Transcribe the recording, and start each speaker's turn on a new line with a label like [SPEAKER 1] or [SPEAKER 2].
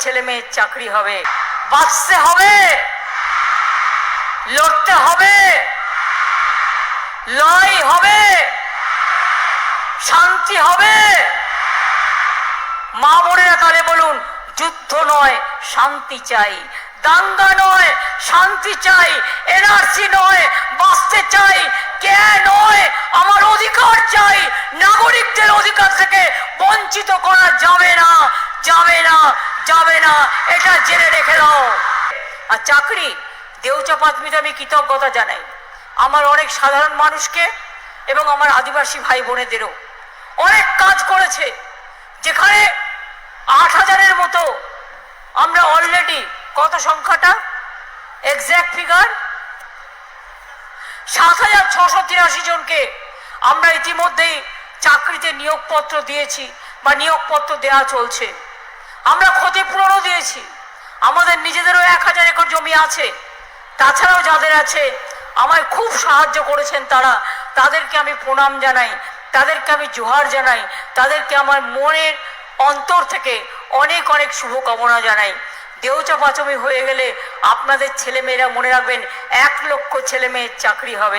[SPEAKER 1] ছেলে মেয়ের চাকরি হবে। বাঁচতে হবে। লড়তে হবে। লড়াই হবে। শান্তি হবে। মা বোনেরা তাহলে বলুন, যুদ্ধ নয়, শান্তি চাই। দাঙ্গা নয়, শান্তি চাই। এনআরসি নয়, বাঁচতে চাই। কে নয়, আমার অধিকার চাই। নাগরিকদের অধিকার থেকে বঞ্চিত করা যাবে না। যাবে না যাবে না, এটা জেনে রেখে দাও। আর চাকরি দেউচাপাতমিতে আমি কৃতজ্ঞতা জানাই। আমার অনেক সাধারণ মানুষকে এবং আমার আদিবাসী ভাই বোনেদেরও অনেক কাজ করেছে, যেখানে আট হাজারের মতো। আমরা অলরেডি কত সংখ্যাটা? এক্স্যাক্ট ফিগার সাত হাজার ছশো তিরাশি জনকে আমরা ইতিমধ্যেই চাকরিতে নিয়োগপত্র দিয়েছি বা নিয়োগপত্র দেওয়া চলছে। আমরা ক্ষতিপূরণও দিয়েছি। আমাদের নিজেদেরও এক হাজার একর জমি আছে। তাছাড়াও যাদের আছে, আমায় খুব সাহায্য করেছেন তারা। তাদেরকে আমি প্রণাম জানাই, তাদেরকে আমি জোহার জানাই, তাদেরকে আমার মনের অন্তর থেকে অনেক অনেক শুভকামনা জানাই। দেউচা পাচমি হয়ে গেলে আপনাদের ছেলেমেয়েরা মনে রাখবেন, এক লক্ষ ছেলে মেয়ের চাকরি হবে।